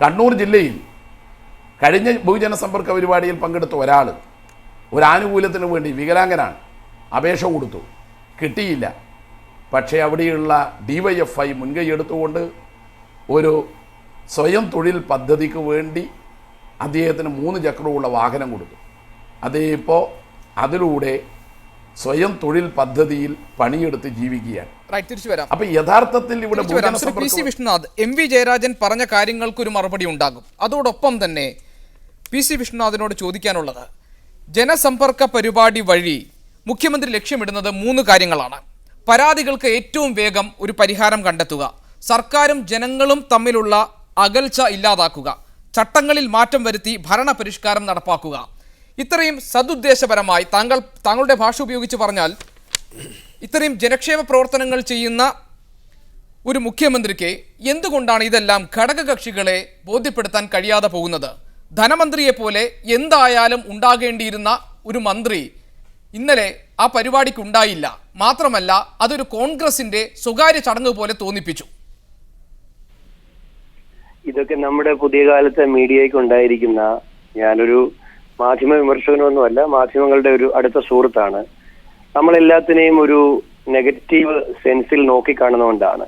കണ്ണൂർ ജില്ലയിൽ കഴിഞ്ഞ ബഹുജന സമ്പർക്ക പരിപാടിയിൽ പങ്കെടുത്ത ഒരാൾ ഒരു ആനുകൂല്യത്തിന് വേണ്ടി വികലാംഗനാണ്. അപേക്ഷ കൊടുത്തു. കിട്ടിയില്ല. പക്ഷേ അവിടെയുള്ള ഡി വൈ എഫ് ഐ മുൻകൈ എടുത്തുകൊണ്ട് ഒരു സ്വയം തൊഴിൽ പദ്ധതിക്ക് വേണ്ടി അദ്ദേഹത്തിന് മൂന്ന് ചക്രമുള്ള വാഹനം കൊടുത്തു. അതേ ഇപ്പോൾ അതിലൂടെ സ്വയം തൊഴിൽ പദ്ധതിയിൽ പണിയെടുത്ത് ജീവിക്കുകയാണ്. റൈറ്റ് തിരിച്ചു വരാം. അപ്പം യഥാർത്ഥത്തിൽ ഇവിടെ P C Vishnunath M V Jayarajan പറഞ്ഞ കാര്യങ്ങൾക്കൊരു മറുപടി ഉണ്ടാകും. അതോടൊപ്പം തന്നെ പി സി വിഷ്ണുനാഥിനോട് ചോദിക്കാനുള്ളത് ജനസമ്പർക്ക പരിപാടി വഴി മുഖ്യമന്ത്രി ലക്ഷ്യമിടുന്നത് മൂന്ന് കാര്യങ്ങളാണ്. പരാതികൾക്ക് ഏറ്റവും വേഗം ഒരു പരിഹാരം കണ്ടെത്തുക സർക്കാരും ജനങ്ങളും തമ്മിലുള്ള അകൽച്ച ഇല്ലാതാക്കുക ചട്ടങ്ങളിൽ മാറ്റം വരുത്തി ഭരണ പരിഷ്കാരം നടപ്പാക്കുക. ഇത്രയും സതുദ്ദേശപരമായി താങ്കൾ താങ്കളുടെ ഭാഷ ഉപയോഗിച്ച് പറഞ്ഞാൽ ഇത്രയും ജനക്ഷേമ പ്രവർത്തനങ്ങൾ ചെയ്യുന്ന ഒരു മുഖ്യമന്ത്രിക്ക് എന്തുകൊണ്ടാണ് ഇതെല്ലാം ഘടകകക്ഷികളെ ബോധ്യപ്പെടുത്താൻ കഴിയാതെ പോകുന്നത്? ധനമന്ത്രിയെ പോലെ എന്തായാലും ഉണ്ടാകേണ്ടിയിരുന്ന ഒരു മന്ത്രി ഇന്നലെ ആ പരിപാടിക്ക് ഉണ്ടായില്ല മാത്രമല്ല അതൊരു കോൺഗ്രസിന്റെ സ്വകാര്യ ചടങ്ങ് പോലെ തോന്നിപ്പിച്ചു. ഇതൊക്കെ നമ്മുടെ പുതിയ കാലത്തെ മീഡിയയ്ക്ക് ഉണ്ടായിരിക്കുന്ന ഞാനൊരു മാധ്യമ വിമർശകനൊന്നുമല്ല മാധ്യമങ്ങളുടെ ഒരു അടുത്ത സുഹൃത്താണ്. നമ്മളെല്ലാത്തിനെയും ഒരു നെഗറ്റീവ് സെൻസിൽ നോക്കി കാണുന്നതുകൊണ്ടാണ്.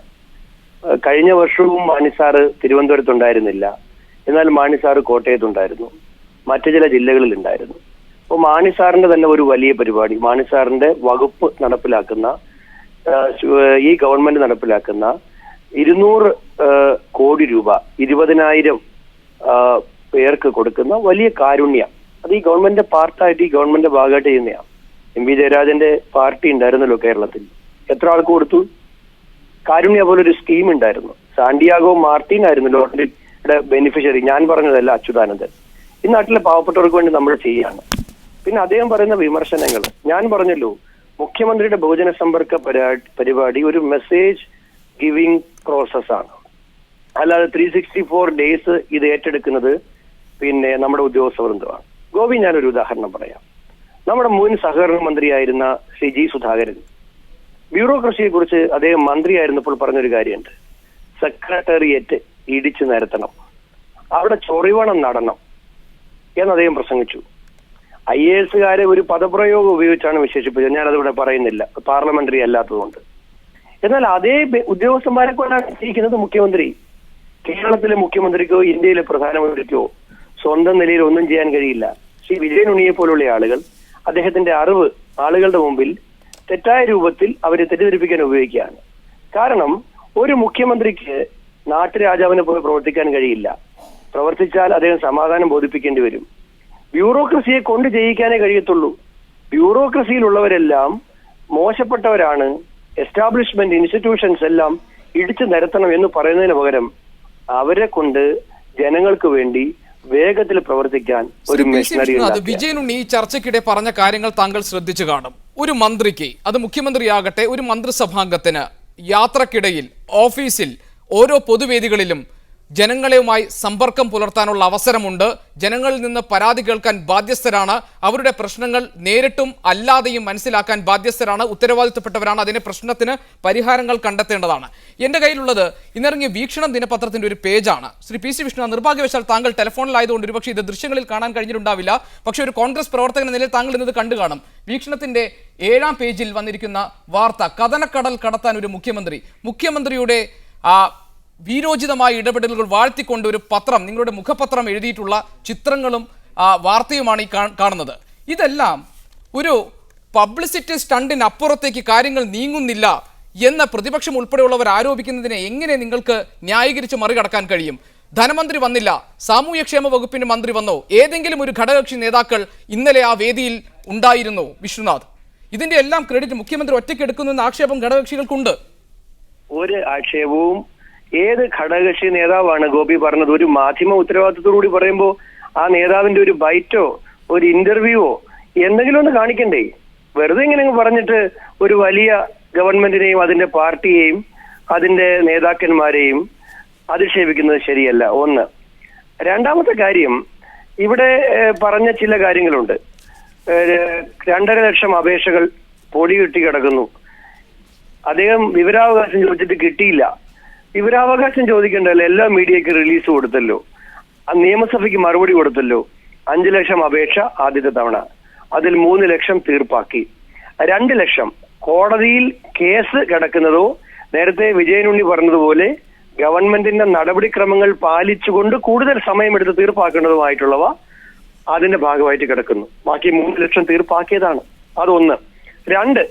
കഴിഞ്ഞ വർഷവും മാണിസാറ് തിരുവനന്തപുരത്തുണ്ടായിരുന്നില്ല. എന്നാൽ മാണിസാറ് കോട്ടയത്തുണ്ടായിരുന്നു. മറ്റു ചില ജില്ലകളിൽ ഉണ്ടായിരുന്നു അപ്പോൾ മാണിസാറിന്റെ തന്നെ ഒരു വലിയ പരിപാടി. മാണിസാറിന്റെ വകുപ്പ് നടപ്പിലാക്കുന്ന ഈ ഗവൺമെന്റ് നടപ്പിലാക്കുന്ന ഇരുന്നൂറ് കോടി രൂപ ഇരുപതിനായിരം പേർക്ക് കൊടുക്കുന്ന വലിയ കാരുണ്യം. അത് ഈ ഗവൺമെന്റിന്റെ പാർട്ടായിട്ട് ഈ ഗവൺമെന്റിന്റെ ഭാഗമായിട്ട് ചെയ്യുന്നതാണ്. എം വി ജയരാജന്റെ പാർട്ടി ഉണ്ടായിരുന്നല്ലോ കേരളത്തിൽ. എത്ര ആൾക്ക് കൊടുത്തു? കാരുണ്യ പോലൊരു സ്കീം ഉണ്ടായിരുന്നു. സാന്റിയാഗോ മാർട്ടിൻ ആയിരുന്നു ലോട്ടറിയുടെ ബെനിഫിഷ്യറി ഞാൻ പറഞ്ഞതല്ല അച്യുതാനന്ദൻ. ഈ നാട്ടിലെ പാവപ്പെട്ടവർക്ക് വേണ്ടി നമ്മൾ ചെയ്യാണ്. പിന്നെ അദ്ദേഹം പറയുന്ന വിമർശനങ്ങൾ. ഞാൻ പറഞ്ഞല്ലോ മുഖ്യമന്ത്രിയുടെ ബഹുജന സമ്പർക്ക പരിപാടി ഒരു മെസ്സേജ് ഗിവിംഗ് പ്രോസസ് ആണ്. അല്ലാതെ ത്രീ സിക്സ്റ്റി ഫോർ ഡേയ്സ് ഇത് ഏറ്റെടുക്കുന്നത് പിന്നെ നമ്മുടെ ഉദ്യോഗസ്ഥ വൃന്ദമാണ്. ഗോപി ഞാനൊരു ഉദാഹരണം പറയാം. നമ്മുടെ മുൻ സഹകരണ മന്ത്രിയായിരുന്ന ശ്രീ ജി സുധാകരൻ. ബ്യൂറോക്രസിയെ കുറിച്ച് അദ്ദേഹം മന്ത്രിയായിരുന്നപ്പോൾ പറഞ്ഞൊരു കാര്യമുണ്ട്. സെക്രട്ടേറിയറ്റ് ഇടിച്ചു നിരത്തണം. അവിടെ ചൊറിവണം നടണം എന്ന് അദ്ദേഹം പ്രസംഗിച്ചു. ഐ എ എസുകാരെ ഒരു പദപ്രയോഗം ഉപയോഗിച്ചാണ് വിശേഷിപ്പിച്ചത്. ഞാനതിവിടെ പറയുന്നില്ല. പാർലമെന്ററി അല്ലാത്തതുകൊണ്ട്. എന്നാൽ അതേ ഉദ്യോഗസ്ഥന്മാരെ കൊണ്ടാണ് ചെയ്യിക്കുന്നത് മുഖ്യമന്ത്രി. കേരളത്തിലെ മുഖ്യമന്ത്രിക്കോ ഇന്ത്യയിലെ പ്രധാനമന്ത്രിക്കോ സ്വന്തം നിലയിൽ ഒന്നും ചെയ്യാൻ കഴിയില്ല. ശ്രീ വിജയൻ ഉണ്ണിയെ പോലുള്ള ആളുകൾ അദ്ദേഹത്തിന്റെ അറിവ് ആളുകളുടെ മുമ്പിൽ തെറ്റായ രൂപത്തിൽ അവരെ തെറ്റിദ്ധരിപ്പിക്കാൻ ഉപയോഗിക്കുകയാണ്. കാരണം ഒരു മുഖ്യമന്ത്രിക്ക് നാട്ടുരാജാവിനെ പോലെ പ്രവർത്തിക്കാൻ കഴിയില്ല. പ്രവർത്തിച്ചാൽ അദ്ദേഹം സമാധാനം ബോധിപ്പിക്കേണ്ടി വരും. ബ്യൂറോക്രസിയെ കൊണ്ട് ജയിക്കാനേ കഴിയത്തുള്ളൂ. ബ്യൂറോക്രസിയിലുള്ളവരെല്ലാം മോശപ്പെട്ടവരാണ്. എസ്റ്റാബ്ലിഷ്മെന്റ് ഇൻസ്റ്റിറ്റ്യൂഷൻസ് എല്ലാം ഇടിച്ചു നിരത്തണം എന്ന് പറയുന്നതിന് പകരം അവരെ കൊണ്ട് ജനങ്ങൾക്ക് വേണ്ടി വേഗത്തിൽ പ്രവർത്തിക്കാൻ ഒരു മെഷീനറി വിഷ്ണുനാഥ് വിജയനുണ്ണി ഈ ചർച്ചയ്ക്കിടെ പറഞ്ഞ കാര്യങ്ങൾ താങ്കൾ ശ്രദ്ധിച്ചു കാണും. ഒരു മന്ത്രിക്ക് അത് മുഖ്യമന്ത്രിയാകട്ടെ ഒരു മന്ത്രിസഭാംഗത്തിന് യാത്രക്കിടയിൽ ഓഫീസിൽ ഓരോ പൊതുവേദികളിലും ജനങ്ങളുമായി സമ്പർക്കം പുലർത്താനുള്ള അവസരമുണ്ട്. ജനങ്ങളിൽ നിന്ന് പരാതി കേൾക്കാൻ ബാധ്യസ്ഥരാണ്. അവരുടെ പ്രശ്നങ്ങൾ നേരിട്ടും അല്ലാതെയും മനസ്സിലാക്കാൻ ബാധ്യസ്ഥരാണ്. ഉത്തരവാദിത്തപ്പെട്ടവരാണ്. അതിന് പ്രശ്നത്തിന് പരിഹാരങ്ങൾ കണ്ടെത്തേണ്ടതാണ്. എന്റെ കയ്യിലുള്ളത് ഇന്നിറങ്ങിയ വീക്ഷണം ദിനപത്രത്തിന്റെ ഒരു പേജാണ്. ശ്രീ പി സി വിഷ്ണു നിർഭാഗ്യവശാൽ താങ്കൾ ടെലിഫോണിലായതുകൊണ്ട് ഒരുപക്ഷെ ഇത് ദൃശ്യങ്ങളിൽ കാണാൻ കഴിഞ്ഞിട്ടുണ്ടാവില്ല. പക്ഷേ ഒരു കോൺഗ്രസ് പ്രവർത്തകൻ നിലയിൽ താങ്കൾ ഇന്നത് കണ്ടു കാണും. വീക്ഷണത്തിന്റെ ഏഴാം പേജിൽ വന്നിരിക്കുന്ന വാർത്ത കഥനക്കടൽ കടത്താൻ ഒരു മുഖ്യമന്ത്രി. മുഖ്യമന്ത്രിയുടെ വീരോചിതമായ ഇടപെടലുകൾ വാഴ്ത്തിക്കൊണ്ട് ഒരു പത്രം നിങ്ങളുടെ മുഖപത്രം എഴുതിയിട്ടുള്ള ചിത്രങ്ങളും വാർത്തയുമാണ് ഈ കാണുന്നത്. ഇതെല്ലാം ഒരു പബ്ലിസിറ്റി സ്റ്റണ്ടിനപ്പുറത്തേക്ക് കാര്യങ്ങൾ നീങ്ങുന്നില്ല എന്ന പ്രതിപക്ഷം ഉൾപ്പെടെയുള്ളവർ ആരോപിക്കുന്നതിനെ എങ്ങനെ നിങ്ങൾക്ക് ന്യായീകരിച്ച് മറികടക്കാൻ കഴിയും? ധനമന്ത്രി വന്നില്ല സാമൂഹ്യക്ഷേമ വകുപ്പിന്റെ മന്ത്രി വന്നോ? ഏതെങ്കിലും ഒരു ഘടകകക്ഷി നേതാക്കൾ ഇന്നലെ ആ വേദിയിൽ ഉണ്ടായിരുന്നു വിശ്വനാഥ് ഇതിന്റെ എല്ലാം ക്രെഡിറ്റ് മുഖ്യമന്ത്രി ഒറ്റയ്ക്ക് എടുക്കുന്നു എന്ന ആക്ഷേപം ഘടകകക്ഷികൾക്കുണ്ട്. ഒരു ആക്ഷേപവും ഏത് ഘടകകക്ഷി നേതാവാണ് ഗോപി പറഞ്ഞത്? ഒരു മാധ്യമ ഉത്തരവാദിത്തത്തോടുകൂടി പറയുമ്പോൾ ആ നേതാവിന്റെ ഒരു ബൈറ്റോ ഒരു ഇന്റർവ്യൂവോ എന്തെങ്കിലും ഒന്ന് കാണിക്കണ്ടേ? വെറുതെ ഇങ്ങനെ പറഞ്ഞിട്ട് ഒരു വലിയ ഗവൺമെന്റിനെയും അതിന്റെ പാർട്ടിയെയും അതിന്റെ നേതാക്കന്മാരെയും അധിക്ഷേപിക്കുന്നത് ശരിയല്ല. ഒന്ന്. രണ്ടാമത്തെ കാര്യം ഇവിടെ പറഞ്ഞ ചില കാര്യങ്ങളുണ്ട്. രണ്ടര ലക്ഷം അപേക്ഷകൾ പൊടി കിട്ടി കിടക്കുന്നു. അദ്ദേഹം വിവരാവകാശം ചോദിച്ചിട്ട് കിട്ടിയില്ല. വിവരാവകാശം ചോദിക്കേണ്ടല്ലോ എല്ലാ മീഡിയക്ക് റിലീസ് കൊടുത്തല്ലോ. നിയമസഭയ്ക്ക് മറുപടി കൊടുത്തല്ലോ. അഞ്ചു ലക്ഷം അപേക്ഷ ആദ്യത്തെ തവണ. അതിൽ മൂന്ന് ലക്ഷം തീർപ്പാക്കി. രണ്ട് ലക്ഷം കോടതിയിൽ കേസ് കിടക്കുന്നതോ നേരത്തെ വിജയനുണ്ണി പറഞ്ഞതുപോലെ ഗവൺമെന്റിന്റെ നടപടിക്രമങ്ങൾ പാലിച്ചുകൊണ്ട് കൂടുതൽ സമയമെടുത്ത് തീർപ്പാക്കേണ്ടതുമായിട്ടുള്ളവ അതിന്റെ ഭാഗമായിട്ട് കിടക്കുന്നു. ബാക്കി മൂന്ന് ലക്ഷം തീർപ്പാക്കിയതാണ്. അതൊന്ന്. രണ്ട്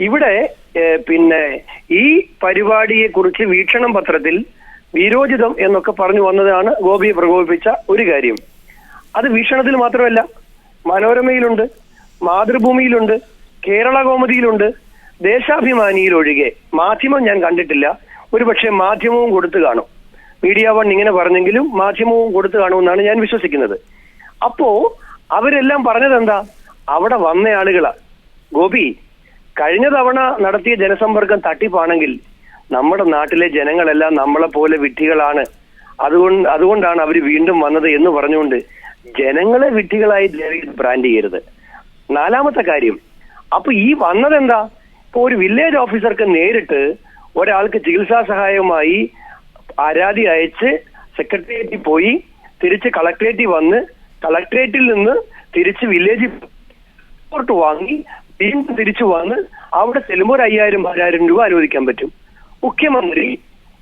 ഇവിടെ പിന്നെ ഈ പരിപാടിയെ കുറിച്ച് വീക്ഷണം പത്രത്തിൽ വിരോചിതം എന്നൊക്കെ പറഞ്ഞു വന്നതാണ് ഗോപിയെ പ്രകോപിപ്പിച്ച ഒരു കാര്യം. അത് വീക്ഷണത്തിൽ മാത്രമല്ല മനോരമയിലുണ്ട് മാതൃഭൂമിയിലുണ്ട് കേരള കോമതിയിലുണ്ട് ദേശാഭിമാനിയിൽ ഒഴികെ മാധ്യമം ഞാൻ കണ്ടിട്ടില്ല. ഒരുപക്ഷെ മാധ്യമവും കൊടുത്തു കാണും. മീഡിയ വൺ ഇങ്ങനെ പറഞ്ഞെങ്കിലും മാധ്യമവും കൊടുത്തു കാണുമെന്നാണ് ഞാൻ വിശ്വസിക്കുന്നത്. അപ്പോ അവരെല്ലാം പറഞ്ഞത് എന്താ അവിടെ വന്ന ആളുകളാ. ഗോപി കഴിഞ്ഞ തവണ നടത്തിയ ജനസമ്പർക്കം തട്ടിപ്പാണെങ്കിൽ നമ്മുടെ നാട്ടിലെ ജനങ്ങളെല്ലാം നമ്മളെ പോലെ വിട്ടികളാണ് അതുകൊണ്ട് അതുകൊണ്ടാണ് അവർ വീണ്ടും വന്നത് എന്ന് പറഞ്ഞുകൊണ്ട് ജനങ്ങളെ വിട്ടികളായി ബ്രാൻഡ് ചെയ്യരുത്. നാലാമത്തെ കാര്യം അപ്പൊ ഈ വന്നതെന്താ? ഇപ്പൊ ഒരു വില്ലേജ് ഓഫീസർക്ക് നേരിട്ട് ഒരാൾക്ക് ചികിത്സാ സഹായവുമായി പരാതി അയച്ച് സെക്രട്ടേറിയറ്റിൽ പോയി തിരിച്ച് കളക്ടറേറ്റിൽ വന്ന് കളക്ടറേറ്റിൽ നിന്ന് തിരിച്ച് വില്ലേജിൽ റിപ്പോർട്ട് വാങ്ങി വീണ്ടും തിരിച്ചു വന്ന് അവിടെ ചെല്ലുമ്പോൾ ഒരു അയ്യായിരം പതിനായിരം രൂപ അനുവദിക്കാൻ പറ്റും. മുഖ്യമന്ത്രി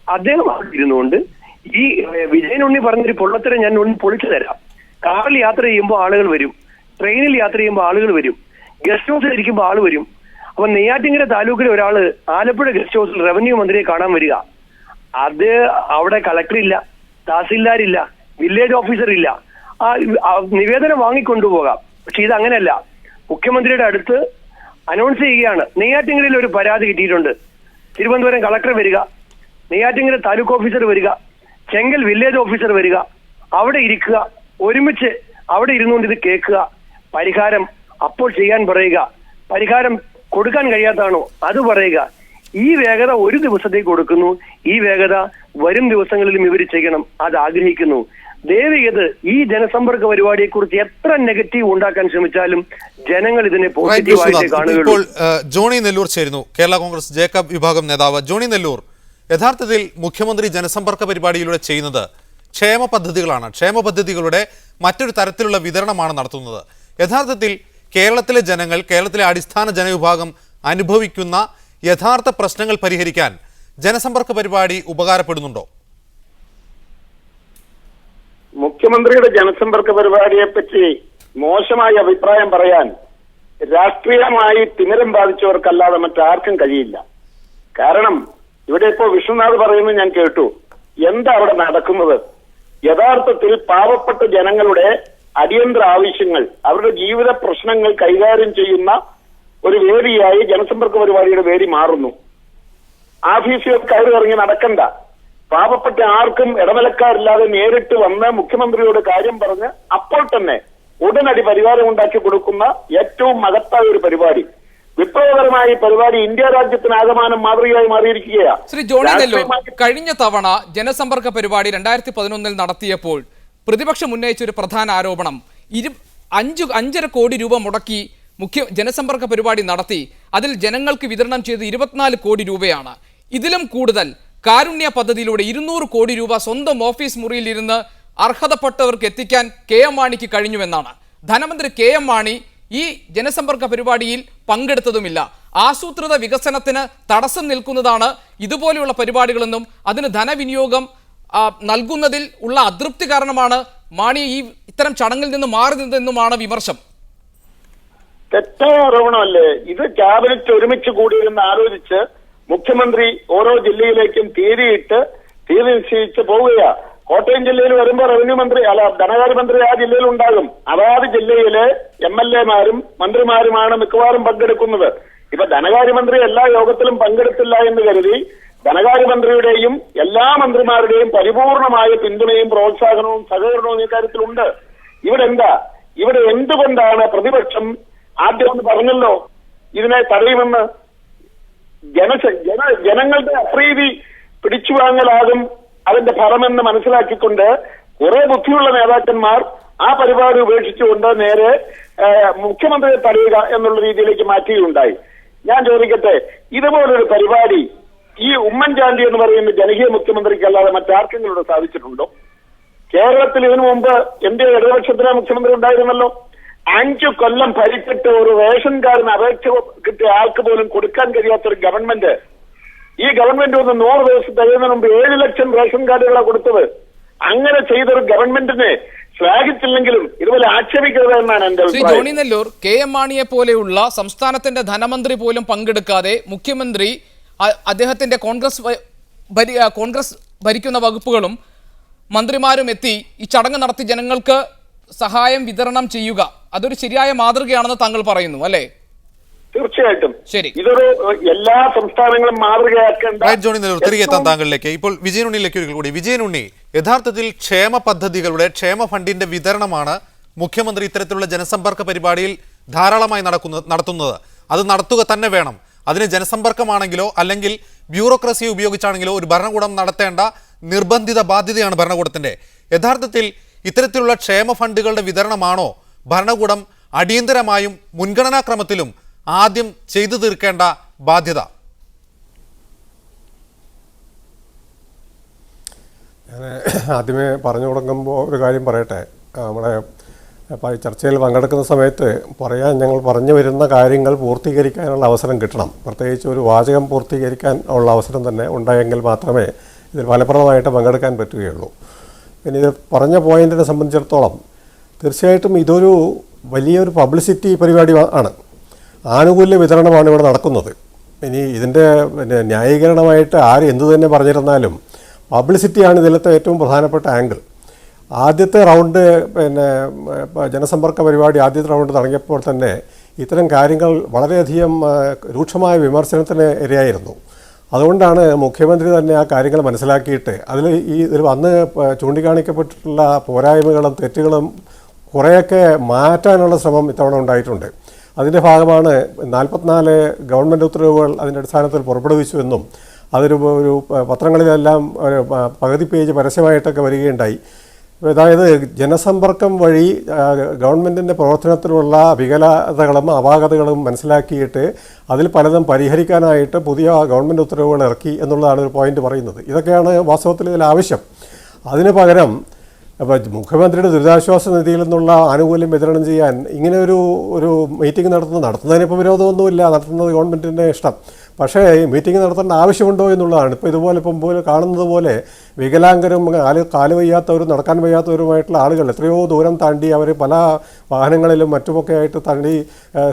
അദ്ദേഹം അവിടെ ഈ വിജയൻ ഉണ്ണി പറഞ്ഞൊരു പൊള്ളത്തരം ഞാൻ ഉണ്ണി പൊളിച്ചു തരാം. കാറിൽ യാത്ര ചെയ്യുമ്പോൾ ആളുകൾ വരും. ട്രെയിനിൽ യാത്ര ചെയ്യുമ്പോൾ ആളുകൾ വരും. ഗസ്റ്റ് ഹൗസിൽ ഇരിക്കുമ്പോൾ ആൾ വരും. അപ്പൊ നെയ്യാറ്റിങ്കര താലൂക്കിലെ ഒരാൾ ആലപ്പുഴ ഗസ്റ്റ് ഹൗസിൽ റവന്യൂ മന്ത്രിയെ കാണാൻ വരിക. അത് അവിടെ കളക്ടർ ഇല്ല തഹസിൽദാരില്ല വില്ലേജ് ഓഫീസർ ഇല്ല ആ നിവേദനം വാങ്ങിക്കൊണ്ടുപോകാം. പക്ഷെ ഇത് അങ്ങനെയല്ല. മുഖ്യമന്ത്രിയുടെ അടുത്ത് അനൗൺസ് ചെയ്യുകയാണ്. നെയ്യാറ്റിങ്കരയിൽ ഒരു പരാതി കിട്ടിയിട്ടുണ്ട്. തിരുവനന്തപുരം കളക്ടർ വരിക നെയ്യാറ്റിങ്കര താലൂക്ക് ഓഫീസർ വരിക ചെങ്കൽ വില്ലേജ് ഓഫീസർ വരിക അവിടെ ഇരിക്കുക ഒരുമിച്ച് അവിടെ ഇരുന്നുകൊണ്ട് ഇത് കേൾക്കുക പരിഹാരം അപ്പോൾ ചെയ്യാൻ പറയുക പരിഹാരം കൊടുക്കാൻ കഴിയാത്തതാണോ അത് പറയുക. ഈ വേഗത ഒരു ദിവസത്തേക്ക് കൊടുക്കുന്നു ഈ വേഗത വരും ദിവസങ്ങളിലും ഇവർ ചെയ്യണം അത് ആഗ്രഹിക്കുന്നു. ദേവിയത് ഈ ജനസമ്പർക്ക പരിപാടിയെ കുറിച്ച് എത്ര നെഗറ്റീവ് ഉണ്ടാക്കാൻ ശ്രമിച്ചാലും ജനങ്ങൾ ഇതിനെ റൈറ്റ് പോസിറ്റീവായിട്ടേ കാണുകയുള്ളൂ. ജോണി നെല്ലൂർ ചേരുന്നു. കേരള കോൺഗ്രസ് ജേക്കബ് വിഭാഗം നേതാവ്. ജോണി നെല്ലൂർ യഥാർത്ഥത്തിൽ മുഖ്യമന്ത്രി ജനസമ്പർക്ക പരിപാടിയിലൂടെ ചെയ്യുന്നത് ക്ഷേമ പദ്ധതികളാണ്. ക്ഷേമ പദ്ധതികളുടെ മറ്റൊരു തരത്തിലുള്ള വിതരണമാണ് നടത്തുന്നത്. യഥാർത്ഥത്തിൽ കേരളത്തിലെ ജനങ്ങൾ കേരളത്തിലെ അടിസ്ഥാന ജനവിഭാഗം അനുഭവിക്കുന്ന യഥാർത്ഥ പ്രശ്നങ്ങൾ പരിഹരിക്കാൻ ജനസമ്പർക്ക പരിപാടി ഉപകാരപ്പെടുന്നുണ്ടോ? മുഖ്യമന്ത്രിയുടെ ജനസമ്പർക്ക പരിപാടിയെ പറ്റി മോശമായ അഭിപ്രായം പറയാൻ രാഷ്ട്രീയമായി തിമിരം ബാധിച്ചവർക്കല്ലാതെ മറ്റാർക്കും കഴിയില്ല. കാരണം ഇവിടെ ഇപ്പോ വിശ്വനാഥ് പറയുന്നത് ഞാൻ കേട്ടു. എന്താ അവിടെ നടക്കുന്നത്? യഥാർത്ഥത്തിൽ പാവപ്പെട്ട ജനങ്ങളുടെ അടിയന്തര ആവശ്യങ്ങൾ അവരുടെ ജീവിത പ്രശ്നങ്ങൾ കൈകാര്യം ചെയ്യുന്ന ഒരു വേദിയായി ജനസമ്പർക്ക പരിപാടിയുടെ വേദി മാറുന്നു. ആഫീസുകൾ കയറി ഇറങ്ങി നടക്കണ്ട. പാവപ്പെട്ട ആർക്കും ഇടനിലക്കാരില്ലാതെ നേരിട്ട് വന്ന് മുഖ്യമന്ത്രിയോട് കാര്യം പറഞ്ഞ് അപ്പോൾ തന്നെ ഉടനടി പരിഹാരം ഉണ്ടാക്കി കൊടുക്കുന്ന ഏറ്റവും മകത്തായ ഒരു പരിപാടി. വിപ്ലവകരമായ ഈ പരിപാടി ഇന്ത്യ രാജ്യത്തിനാകമാനം മാതൃകയായി മാറിയിരിക്കുകയാണ്. ശ്രീ ജോണി നെല്ലൂർ കഴിഞ്ഞ തവണ ജനസമ്പർക്ക പരിപാടി രണ്ടായിരത്തി പതിനൊന്നിൽ നടത്തിയപ്പോൾ പ്രതിപക്ഷം ഉന്നയിച്ച ഒരു പ്രധാന ആരോപണം. ഇരു അഞ്ചു അഞ്ചര കോടി രൂപ മുടക്കി മുഖ്യ ജനസമ്പർക്ക പരിപാടി നടത്തി. അതിൽ ജനങ്ങൾക്ക് വിതരണം ചെയ്ത് ഇരുപത്തിനാല് കോടി രൂപയാണ്. ഇതിലും കൂടുതൽ കാരുണ്യ പദ്ധതിയിലൂടെ ഇരുന്നൂറ് കോടി രൂപ സ്വന്തം ഓഫീസ് മുറിയിലിരുന്ന് അർഹതപ്പെട്ടവർക്ക് എത്തിക്കാൻ കെ എം മാണിക്ക് കഴിഞ്ഞുവെന്നാണ്. ധനമന്ത്രി കെ എം മാണി ഈ ജനസമ്പർക്ക പരിപാടിയിൽ പങ്കെടുത്തതുമില്ല. ആസൂത്രിത വികസനത്തിന് തടസ്സം നിൽക്കുന്നതാണ് ഇതുപോലെയുള്ള പരിപാടികളെന്നും അതിന് ധനവിനിയോഗം നൽകുന്നതിൽ ഉള്ള അതൃപ്തി കാരണമാണ് മാണി ഈ ഇത്തരം ചടങ്ങിൽ നിന്ന് മാറി നിന്നതെന്നുമാണ് വിമർശം. തെറ്റായ ആരോപണമല്ലേ? ഇത് ക്യാബിനറ്റ് ഒരുമിച്ച് കൂടിയിരുന്ന് ആലോചിച്ച് മുഖ്യമന്ത്രി ഓരോ ജില്ലയിലേക്കും തീയതിയിട്ട് തീയതി നിശ്ചയിച്ച് പോവുകയാ. കോട്ടയം ജില്ലയിൽ വരുമ്പോൾ റവന്യൂ മന്ത്രി അല്ല ധനകാര്യ മന്ത്രി ആ ജില്ലയിൽ ഉണ്ടാകും. അതാത് ജില്ലയിലെ എം എൽ എമാരും മന്ത്രിമാരുമാണ് മിക്കവാറും പങ്കെടുക്കുന്നത്. ഇപ്പൊ ധനകാര്യമന്ത്രി എല്ലാ യോഗത്തിലും പങ്കെടുത്തില്ല എന്ന് കരുതി ധനകാര്യമന്ത്രിയുടെയും എല്ലാ മന്ത്രിമാരുടെയും പരിപൂർണമായ പിന്തുണയും പ്രോത്സാഹനവും സഹകരണവും ഈ കാര്യത്തിലുണ്ട്. ഇവിടെ എന്താ ഇവിടെ എന്തുകൊണ്ടാണ് പ്രതിപക്ഷം ആദ്യം ഒന്ന് പറഞ്ഞല്ലോ ഇതിനെ തടയുമെന്ന്? ജന ജന ജനങ്ങളുടെ അപ്രീതി പിടിച്ചു വാങ്ങലാകും അതിന്റെ ഫലമെന്ന് മനസ്സിലാക്കിക്കൊണ്ട് കുറെ ബുദ്ധിയുള്ള നേതാക്കന്മാർ ആ പരിപാടി ഉപേക്ഷിച്ചുകൊണ്ട് നേരെ മുഖ്യമന്ത്രിയെ തടയുക എന്നുള്ള രീതിയിലേക്ക് മാറ്റുകയുണ്ടായി. ഞാൻ ചോദിക്കട്ടെ ഇതുപോലൊരു പരിപാടി ഈ ഉമ്മൻചാണ്ടി എന്ന് പറയുന്ന ജനകീയ മുഖ്യമന്ത്രിക്ക് അല്ലാതെ മറ്റാർക്കെങ്കിലും സാധിച്ചിട്ടുണ്ടോ? കേരളത്തിൽ ഇതിനു മുമ്പ് എന്റെ ഇടതുപക്ഷത്തിലെ മുഖ്യമന്ത്രി ഉണ്ടായിരുന്നല്ലോ. അഞ്ചു കൊല്ലം ഭരിച്ചിട്ട് ഒരു റേഷൻ കാർഡിന് അപേക്ഷ കിട്ടിയ ആൾക്ക് പോലും കൊടുക്കാൻ കഴിയാത്ത ഒരു ഗവൺമെന്റ്. ഈ ഗവൺമെന്റ് ഒന്ന് നൂറ് ദിവസം തികയുന്നതിന് മുമ്പ് ഏഴ് ലക്ഷം റേഷൻ കാർഡുകളാണ് കൊടുത്തത്. അങ്ങനെ ചെയ്തൊരു ഗവൺമെന്റിനെ ശ്ലാഘിച്ചില്ലെങ്കിലും ഇതുപോലെ ആക്ഷേപിക്കരുത് എന്നാണ് എന്റെ Shri Johnny Nellore K M മാണിയെ പോലെയുള്ള സംസ്ഥാനത്തിന്റെ ധനമന്ത്രി പോലും പങ്കെടുക്കാതെ മുഖ്യമന്ത്രി അദ്ദേഹത്തിന്റെ കോൺഗ്രസ് കോൺഗ്രസ് ഭരിക്കുന്ന വകുപ്പുകളും മന്ത്രിമാരും എത്തി ഈ ചടങ്ങ് നടത്തി ജനങ്ങൾക്ക് സഹായം വിതരണം ചെയ്യുക. അതൊരു ശരിയായ മാതൃകയാണെന്ന് താങ്കൾ പറയുന്നു അല്ലേ? തീർച്ചയായിട്ടും. ശരി. ഇതൊരു എല്ലാ സംസ്ഥാനങ്ങളും മാതൃകയാക്കേണ്ട റൈറ്റ് ജോണി നെല്ലൂർ തിരികെ എത്താൻ താങ്കളിലേക്ക്. ഇപ്പോൾ വിജയനുണ്ണിയിലേക്ക് ഒരിക്കൽ കൂടി. വിജയനുണ്ണി യഥാർത്ഥത്തിൽ ക്ഷേമ പദ്ധതികളുടെ ക്ഷേമ ഫണ്ടിന്റെ വിതരണമാണ് മുഖ്യമന്ത്രി ഇത്തരത്തിലുള്ള ജനസമ്പർക്ക പരിപാടിയിൽ ധാരാളമായി നടക്കുന്നത് നടത്തുന്നത്. അത് നടത്തുക തന്നെ വേണം. അതിന് ജനസമ്പർക്കമാണെങ്കിലോ അല്ലെങ്കിൽ ബ്യൂറോക്രസി ഉപയോഗിച്ചാണെങ്കിലോ ഒരു ഭരണകൂടം നടത്തേണ്ട നിർബന്ധിത ബാധ്യതയാണ് ഭരണകൂടത്തിന്റെ. യഥാർത്ഥത്തിൽ ഇത്തരത്തിലുള്ള ക്ഷേമ ഫണ്ടുകളുടെ വിതരണമാണോ ഭരണകൂടം അടിയന്തരമായും മുൻഗണനാക്രമത്തിലും ആദ്യം ചെയ്തു തീർക്കേണ്ട ബാധ്യത. ആദ്യമേ പറഞ്ഞു തുടങ്ങുമ്പോൾ ഒരു കാര്യം പറയട്ടെ. ഈ ചർച്ചയിൽ പങ്കെടുക്കുന്ന സമയത്ത് പറയാൻ ഞങ്ങൾ പറഞ്ഞു വരുന്ന കാര്യങ്ങൾ പൂർത്തീകരിക്കാനുള്ള അവസരം കിട്ടണം. പ്രത്യേകിച്ച് ഒരു വാചകം പൂർത്തീകരിക്കാൻ ഉള്ള അവസരം തന്നെ ഉണ്ടായെങ്കിൽ മാത്രമേ ഇതിൽ ഫലപ്രദമായിട്ട് പങ്കെടുക്കാൻ പറ്റുകയുള്ളൂ. പിന്നെ ഇത് പറഞ്ഞ പോയിന്റിനെ സംബന്ധിച്ചിടത്തോളം തീർച്ചയായിട്ടും ഇതൊരു വലിയൊരു പബ്ലിസിറ്റി പരിപാടി ആണ്. ആനുകൂല്യ വിതരണമാണ് ഇവിടെ നടക്കുന്നത്. ഇനി ഇതിന്റെ പിന്നെ ന്യായീകരണമായിട്ട് ആര് എന്തു തന്നെ പറഞ്ഞിരുന്നാലും പബ്ലിസിറ്റിയാണ് ഇതിലത്തെ ഏറ്റവും പ്രധാനപ്പെട്ട ആംഗിൾ ആദ്യത്തെ റൗണ്ട് പിന്നെ ജനസമ്പർക്ക പരിപാടി ആദ്യത്തെ റൗണ്ട് തുടങ്ങിയപ്പോൾ തന്നെ ഇത്തരം കാര്യങ്ങൾ വളരെയധികം രൂക്ഷമായ വിമർശനത്തിന് ഇരയായിരുന്നു. അതുകൊണ്ടാണ് മുഖ്യമന്ത്രി തന്നെ ആ കാര്യങ്ങൾ മനസ്സിലാക്കിയിട്ട് അതിൽ ഈ ഇതിൽ വന്ന് ചൂണ്ടിക്കാണിക്കപ്പെട്ടിട്ടുള്ള പോരായ്മകളും തെറ്റുകളും കുറേയൊക്കെ മാറ്റാനുള്ള ശ്രമം ഇത്തവണ ഉണ്ടായിട്ടുണ്ട്. അതിന്റെ ഭാഗമാണ് നാൽപ്പത്തിനാല് ഗവൺമെന്റ് ഉത്തരവുകൾ അതിന്റെ അടിസ്ഥാനത്തിൽ പുറപ്പെടുവിച്ചുവെന്നും അതൊരു ഒരു പത്രങ്ങളിലെല്ലാം ഒരു പകുതി പേജ് പരസ്യമായിട്ടൊക്കെ വരികയുണ്ടായി. അതായത് ജനസമ്പർക്കം വഴി ഗവൺമെന്റിന്റെ പ്രവർത്തനത്തിലുള്ള വികലതകളും അപാകതകളും മനസ്സിലാക്കിയിട്ട് അതിൽ പലതും പരിഹരിക്കാനായിട്ട് പുതിയ ഗവൺമെന്റ് ഉത്തരവുകൾ ഇറക്കി എന്നുള്ളതാണ് ഒരു പോയിന്റ് പറയുന്നത്. ഇതൊക്കെയാണ് വാസ്തവത്തിൽ ഇതിൽ ആവശ്യം. അതിന് പകരം അപ്പോൾ മുഖ്യമന്ത്രിയുടെ ദുരിതാശ്വാസ നിധിയിൽ നിന്നുള്ള ആനുകൂല്യം വിതരണം ചെയ്യാൻ ഇങ്ങനെ ഒരു ഒരു മീറ്റിംഗ് നടത്തുന്നത് ഇപ്പോൾ വിരോധമൊന്നുമില്ല. നടത്തുന്നത് ഗവൺമെന്റിന്റെ ഇഷ്ടം. പക്ഷേ ഈ മീറ്റിംഗ് നടത്തേണ്ട ആവശ്യമുണ്ടോ എന്നുള്ളതാണ്. ഇപ്പോൾ ഇതുപോലെ ഇപ്പം പോലെ കാണുന്നത് പോലെ വികലാംഗരും കാൽ കാൽ വയ്യാത്തവരും നടക്കാൻ വയ്യാത്തവരുമായിട്ടുള്ള ആളുകൾ എത്രയോ ദൂരം താണ്ടി അവർ പല വാഹനങ്ങളിലും മറ്റുമൊക്കെ ആയിട്ട് താണ്ടി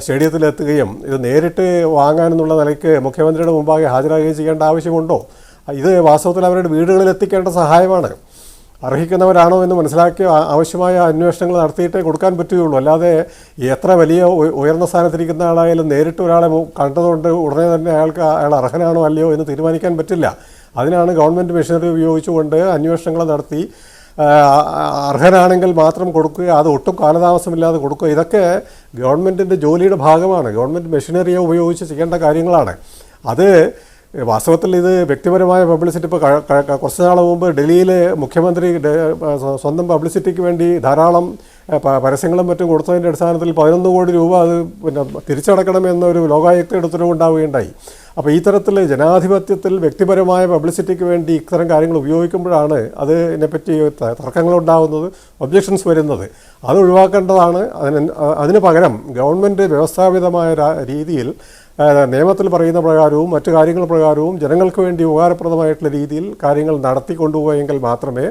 സ്റ്റേഡിയത്തിലെത്തുകയും ഇത് നേരിട്ട് വാങ്ങാനെന്നുള്ള നിലയ്ക്ക് മുഖ്യമന്ത്രിയുടെ മുമ്പാകെ ഹാജരാകുകയും ചെയ്യേണ്ട ആവശ്യമുണ്ടോ? ഇത് വാസ്തവത്തിൽ അവരുടെ വീടുകളിൽ എത്തിക്കേണ്ട സഹായമാണ്. അർഹിക്കുന്നവരാണോ എന്ന് മനസ്സിലാക്കി ആവശ്യമായ അന്വേഷണങ്ങൾ നടത്തിയിട്ടേ കൊടുക്കാൻ പറ്റുകയുള്ളൂ. അല്ലാതെ എത്ര വലിയ ഉയർന്ന സ്ഥാനത്തിരിക്കുന്ന ആളായാലും നേരിട്ട് ഒരാളെ കണ്ടതുകൊണ്ട് ഉടനെ തന്നെ അയാൾക്ക് അയാൾ അർഹനാണോ അല്ലയോ എന്ന് തീരുമാനിക്കാൻ പറ്റില്ല. അതിനാണ് ഗവൺമെന്റ് മെഷീനറി ഉപയോഗിച്ചുകൊണ്ട് അന്വേഷണങ്ങൾ നടത്തി അർഹനാണെങ്കിൽ മാത്രം കൊടുക്കുക അത് ഒട്ടും കാലതാമസമില്ലാതെ കൊടുക്കുക. ഇതൊക്കെ ഗവൺമെന്റിന്റെ ജോലിയുടെ ഭാഗമാണ്. ഗവൺമെന്റ് മെഷീനറിയെ ഉപയോഗിച്ച് ചെയ്യേണ്ട കാര്യങ്ങളാണ്. അത് വാസ്തവത്തിൽ ഇത് വ്യക്തിപരമായ പബ്ലിസിറ്റി ഇപ്പോൾ കുറച്ച് നാൾ മുമ്പ് ഡൽഹിയിലെ മുഖ്യമന്ത്രി സ്വന്തം പബ്ലിസിറ്റിക്ക് വേണ്ടി ധാരാളം പരസ്യങ്ങളും മറ്റും കൊടുത്തതിന്റെ അടിസ്ഥാനത്തിൽ പതിനൊന്ന് കോടി രൂപ അത് പിന്നെ തിരിച്ചടക്കണമെന്നൊരു ലോകായുക്തയുടെ ഉത്തരവുണ്ടാവുകയുണ്ടായി അപ്പോൾ ഈ തരത്തിൽ ജനാധിപത്യത്തിൽ വ്യക്തിപരമായ പബ്ലിസിറ്റിക്ക് വേണ്ടി ഇത്തരം കാര്യങ്ങൾ ഉപയോഗിക്കുമ്പോഴാണ് അതിനെപ്പറ്റി ഇതിനെപ്പറ്റി തർക്കങ്ങളുണ്ടാകുന്നത് ഒബ്ജക്ഷൻസ് വരുന്നത്. അത് ഒഴിവാക്കേണ്ടതാണ്. അതിന് അതിന് പകരം ഗവൺമെന്റ് വ്യവസ്ഥാപിതമായ രീതിയിൽ നിയമത്തിൽ പറയുന്ന പ്രകാരവും മറ്റു കാര്യങ്ങൾ പ്രകാരവും ജനങ്ങൾക്ക് വേണ്ടി ഉപകാരപ്രദമായിട്ടുള്ള രീതിയിൽ കാര്യങ്ങൾ നടത്തിക്കൊണ്ടുപോയെങ്കിൽ മാത്രമേ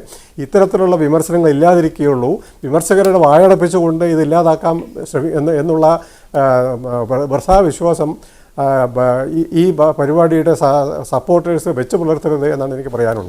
ഇത്തരത്തിലുള്ള വിമർശനങ്ങൾ ഇല്ലാതിരിക്കുകയുള്ളൂ. വിമർശകരുടെ വായടപ്പിച്ചുകൊണ്ട് ഇത് ഇല്ലാതാക്കാം എന്നുള്ള വിശ്വാസം ഈ പരിപാടിയുടെ സപ്പോർട്ടേഴ്സ് വെച്ച് പുലർത്തരുത് എന്നാണ് എനിക്ക് പറയാനുള്ളത്.